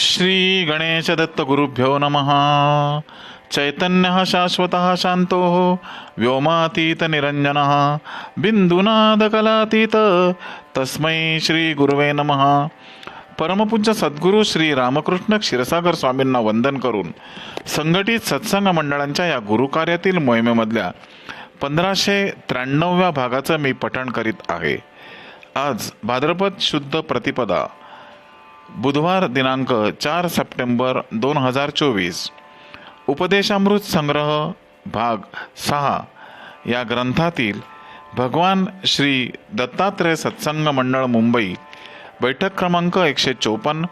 श्री गणेश दत्त गुरुभ्यो नमः। चैतन्य शाश्वत शांतो व्योमातीत निरंजन बिंदुनादकलातीत तस्मै श्री गुरुवे नमः। परमपूज्य सद्गुरू श्री रामकृष्ण क्षीरसागर स्वामींना वंदन करून संघटित सत्संग मंडळांच्या या गुरुकार्यातील मोहिमेमधल्या पंधराशे त्र्याण्णव्या भागाचं मी पठण करीत आहे. आज भाद्रपद शुद्ध प्रतिपदा बुधवार दिनांक चार सप्टेंबर दोन हजार चोवीस. उपदेशामृत संग्रह भाग सहा. या ग्रंथातील भगवान श्री दत्तात्रय सत्संग मंडळ मुंबई बैठक क्रमांक एकशे चोपन्न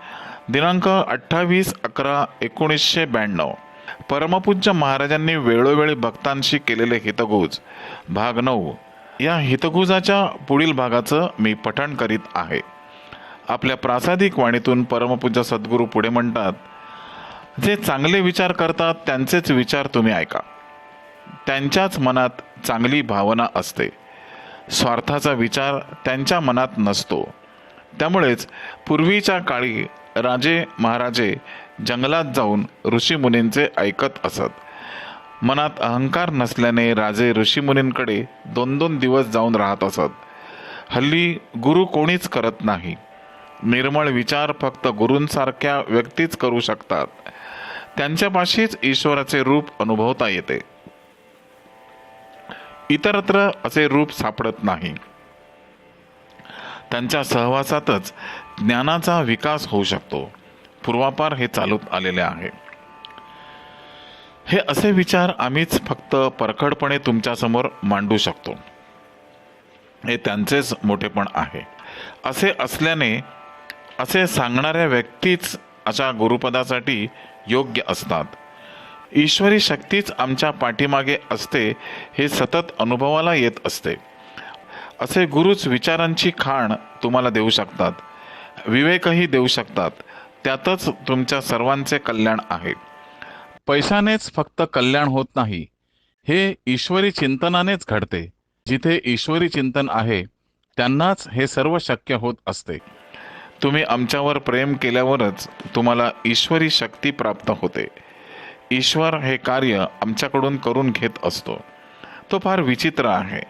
दिनांक अठ्ठावीस अकरा एकोणीसशे ब्याण्णव. परमपूज्य महाराजांनी वेळोवेळी भक्तांशी केलेले हितगुज भाग नऊ. या हितगुजाच्या पुढील भागाचं मी पठण करीत आहे. आपल्या प्रासादिक वाणीतून परमपूज्य सद्गुरू पुढे म्हणतात जे चांगले विचार करतात त्यांचेच विचार तुम्ही ऐका. त्यांच्याच मनात चांगली भावना असते. स्वार्थाचा विचार त्यांच्या मनात नसतो. त्यामुळेच पूर्वीच्या काळी राजे महाराजे जंगलात जाऊन ऋषीमुनींचे ऐकत असत. मनात अहंकार नसल्याने राजे ऋषीमुनींकडे दोन दोन दिवस जाऊन राहत असत. हल्ली गुरु कोणीच करत नाही. निर्मळ विचार फक्त गुरूंसारख्या व्यक्तीच करू शकतात. त्यांच्यापाशीच ईश्वराचे रूप अनुभवता येते. इतरत्र असे रूप सापडत नाही. त्यांच्या सहवासातच ज्ञानाचा विकास होऊ शकतो. पूर्वापार हे चालूत आलेले आहे. हे असे विचार आम्हीच फक्त परखडपणे तुमच्यासमोर मांडू शकतो. हे त्यांचेच मोठेपण आहे. असे असल्याने असे सांगणाऱ्या व्यक्तीच अशा गुरुपदासाठी योग्य असतात. ईश्वरी शक्तीच आमच्या पाठीमागे असते हे सतत अनुभवाला येत असते. असे गुरुच विचारांची खाण तुम्हाला देऊ शकतात. विवेकही देऊ शकतात. त्यातच तुमच्या सर्वांचे कल्याण आहे. पैशानेच फक्त कल्याण होत नाही. हे ईश्वरी चिंतनानेच घडते. जिथे ईश्वरी चिंतन आहे त्यांनाच हे सर्व शक्य होत असते. तुम्ही आमच्यावर प्रेम केल्यावरच तुम्हाला ईश्वरी शक्ती प्राप्त होते. ईश्वर हे कार्य आमच्याकडून करून घेत असतो. तो फार विचित्र आहे.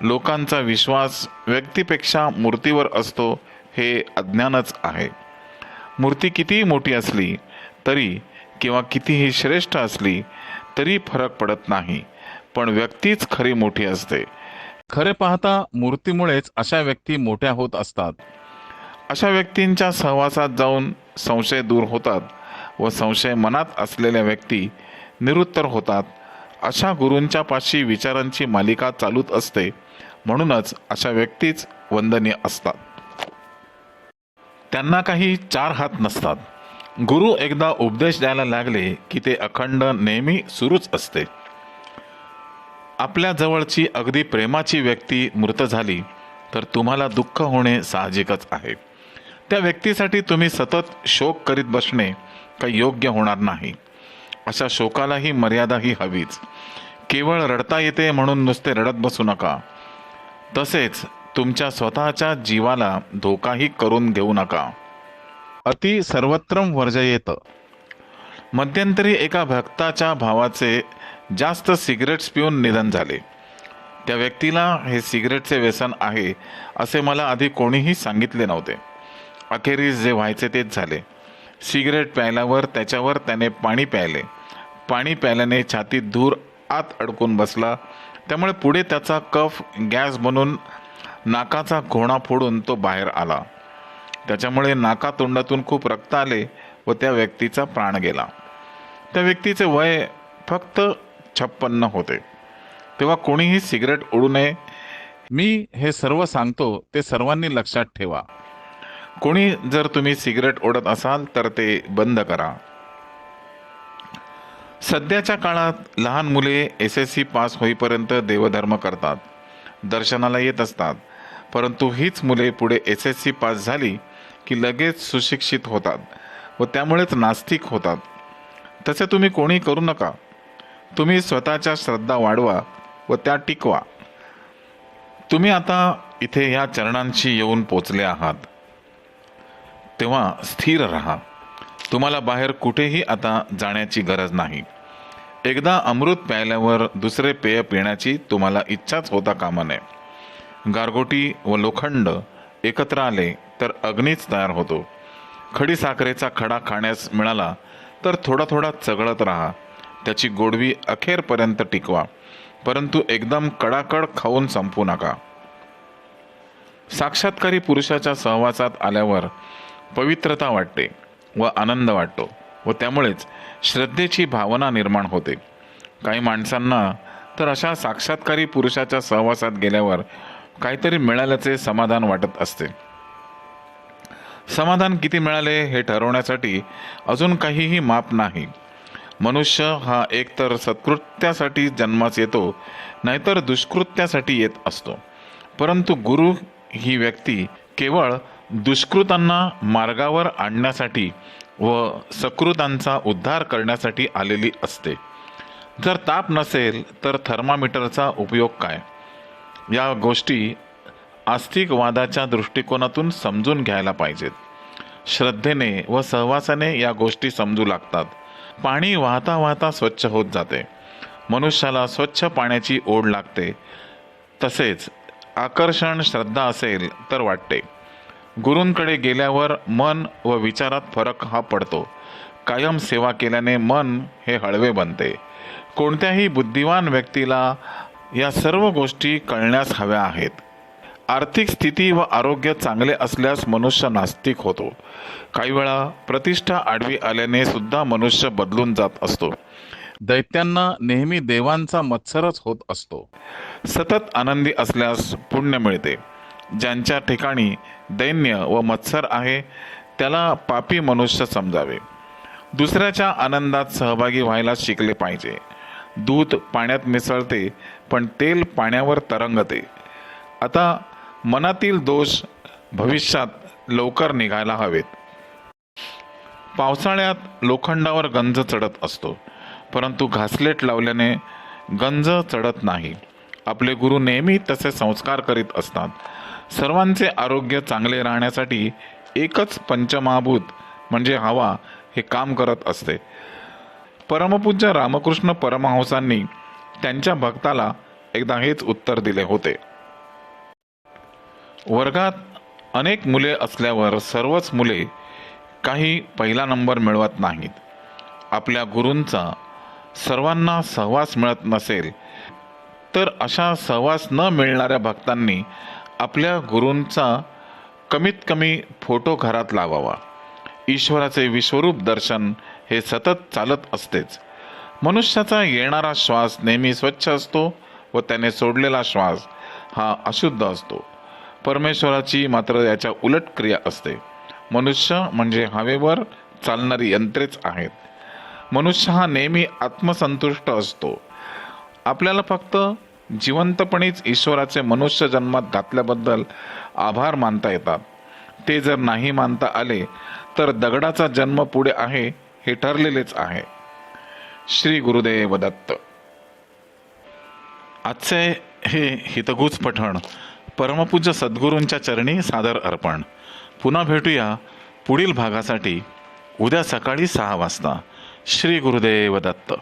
लोकांचा विश्वास व्यक्तीपेक्षा मूर्तीवर असतो हे अज्ञानच आहे. मूर्ती कितीही मोठी असली तरी किंवा कितीही श्रेष्ठ असली तरी फरक पडत नाही पण व्यक्तीच खरी मोठी असते. खरे पाहता मूर्तीमुळेच अशा व्यक्ती मोठ्या होत असतात. अशा व्यक्तींच्या सहवासात जाऊन संशय दूर होतात व संशय मनात असलेल्या व्यक्ती निरुत्तर होतात. अशा गुरूंच्या पाशी विचारांची मालिका चालूच असते. म्हणूनच अशा व्यक्तीच वंदनीय असतात. त्यांना काही चार हात नसतात. गुरु एकदा उपदेश द्यायला लागले की ते अखंड नेहमी सुरूच असते. आपल्या जवळची अगदी प्रेमाची व्यक्ती मृत झाली तर तुम्हाला दुःख होणे साहजिकच आहे. त्या व्यक्तीसाठी तुम्ही सतत शोक करीत बसणे काही योग्य होणार नाही. अशा शोकालाही मर्यादाही हवीच. केवळ रडता येते म्हणून नुसते रडत बसू नका. तसेच तुमच्या स्वतःच्या जीवाला धोकाही करून घेऊ नका. अति सर्वत्रम वर्जयेत. मध्यंतरी एका भक्ताच्या भावाचे जास्त सिगरेट्स पिऊन निधन झाले. त्या व्यक्तीला हे सिगरेटचे व्यसन आहे असे मला आधी कोणीही सांगितले नव्हते. अखेरीस जे व्हायचे तेच झाले. सिगरेट प्यायल्यावर त्याच्यावर त्याने पाणी प्यायले. पाणी प्यायल्याने छातीत धूर आत अडकून बसला. त्यामुळे पुढे त्याचा कफ गॅस बनून नाकाचा घोणा फोडून तो बाहेर आला. त्याच्यामुळे नाकातोंडातून खूप रक्त आले व त्या व्यक्तीचा प्राण गेला. त्या व्यक्तीचे वय फक्त छप्पन्न होते. तेव्हा कोणीही सिगरेट ओढू नये. मी हे सर्व सांगतो ते सर्वांनी लक्षात ठेवा. कोणी जर तुम्ही सिगरेट ओढत असाल तर ते बंद करा. सध्याच्या काळात लहान मुले एस एस सी पास होईपर्यंत देवधर्म करतात दर्शनाला येत असतात. परंतु हीच मुले पुढे एस एस सी पास झाली की लगेच सुशिक्षित होतात व त्यामुळेच नास्तिक होतात. तसे तुम्ही कोणी करू नका. तुम्ही स्वतःच्या श्रद्धा वाढवा व त्या टिकवा. तुम्ही आता इथे या चरणांशी येऊन पोचले आहात. तेव्हा स्थिर राहा. तुम्हाला बाहेर कुठेही आता जाण्याची गरज नाही. एकदा अमृत प्यायल्यावर दुसरे पेय पिण्याची तुम्हाला इच्छाच होता कामा नये. गारगोटी व लोखंड एकत्र आले तर अग्नीच तयार होतो. खडी साखरेचा खडा खाण्यास मिळाला तर थोडा थोडा चगळत राहा. त्याची गोडवी अखेरपर्यंत टिकवा. परंतु एकदम कडाकड खाऊन संपू नका. साक्षात्कारी पुरुषाच्या सहवासात आल्यावर पवित्रता वाटते व आनंद वाटतो व त्यामुळेच श्रद्धेची भावना निर्माण होते. काही माणसांना तर अशा साक्षात्कारी पुरुषाच्या सहवासात गेल्यावर काहीतरी मिळाल्याचे समाधान वाटत असते. समाधान किती मिळाले हे ठरवण्यासाठी अजून काहीही माप नाही. मनुष्य हा एकतर सत्कृत्यासाठी जन्मास येतो नाहीतर दुष्कृत्यासाठी येत असतो. परंतु गुरु ही व्यक्ती केवळ दुष्कृतांना मार्गावर आणण्यासाठी व सकृतांचा उद्धार करण्यासाठी आलेली असते. जर ताप नसेल तर थर्मामीटरचा उपयोग काय? या गोष्टी आस्तिकवादाच्या दृष्टिकोनातून समजून घ्यायला पाहिजेत. श्रद्धेने व सहवासाने या गोष्टी समजू लागतात. पाणी वाहता वाहता स्वच्छ होत जाते. मनुष्याला स्वच्छ पाण्याची ओढ लागते. तसेच आकर्षण श्रद्धा असेल तर वाटते. गुरूंकडे गेल्यावर मन व विचारात फरक हा पडतो. कायम सेवा केल्याने मन हे हळवे बनते. कोणत्याही बुद्धिवान व्यक्तीला या सर्व गोष्टी कळण्यास हव्या आहेत. आर्थिक स्थिती व आरोग्य चांगले असल्यास मनुष्य नास्तिक होतो. काही वेळा प्रतिष्ठा आडवी आल्याने सुद्धा मनुष्य बदलून जात असतो. दैत्यांना नेहमी देवांचा मत्सरच होत असतो. सतत आनंदी असल्यास पुण्य मिळते. ज्यांच्या ठिकाणी दैन्य व मत्सर आहे त्याला पापी मनुष्य समजावे. दुसऱ्याच्या आनंदात सहभागी व्हायला शिकले पाहिजे. दूध पाण्यात मिसळते पण तेल पाण्यावर तरंगते. आता मनातील दोष भविष्यात लवकर निघायला हवेत. पावसाळ्यात लोखंडावर गंज चढत असतो परंतु घासलेट लावल्याने गंज चढत नाही. आपले गुरु नेहमी तसे संस्कार करीत असतात. सर्वांचे आरोग्य चांगले राहण्यासाठी एकच पंचमहाभूत म्हणजे हवा हे काम करत असते. परमपूज्य रामकृष्ण परमहंसांनी त्यांच्या भक्ताला एकदा हेच उत्तर दिले होते. वर्गात अनेक मुले असल्यावर सर्वच मुले काही पहिला नंबर मिळवत नाहीत. आपल्या गुरूंचा सर्वांना सहवास मिळत नसेल तर अशा सहवास न मिळणाऱ्या भक्तांनी आपल्या गुरूंचा कमीत कमी फोटो घरात लावावा. ईश्वराचे विश्वरूप दर्शन हे सतत चालत असतेच. मनुष्याचा येणारा श्वास नेहमी स्वच्छ असतो व त्याने सोडलेला श्वास हा अशुद्ध असतो. परमेश्वराची मात्र याच्या उलट क्रिया असते. मनुष्य म्हणजे हवेवर चालणारी यंत्रेच आहेत. मनुष्य हा नेहमी आत्मसंतुष्ट असतो. आपल्याला फक्त जिवंतपणीच ईश्वराचे मनुष्य जन्मात घातल्याबद्दल आभार मानता येतात. ते जर नाही मानता आले तर दगडाचा जन्म पुढे आहे हे ठरलेलेच आहे. श्री गुरुदेव दत्त. आजचे हे हितगुज पठण परमपूज्य सद्गुरूंच्या चरणी सादर अर्पण. पुन्हा भेटूया पुढील भागासाठी उद्या सकाळी सहा वाजता. श्री गुरुदेव दत्त.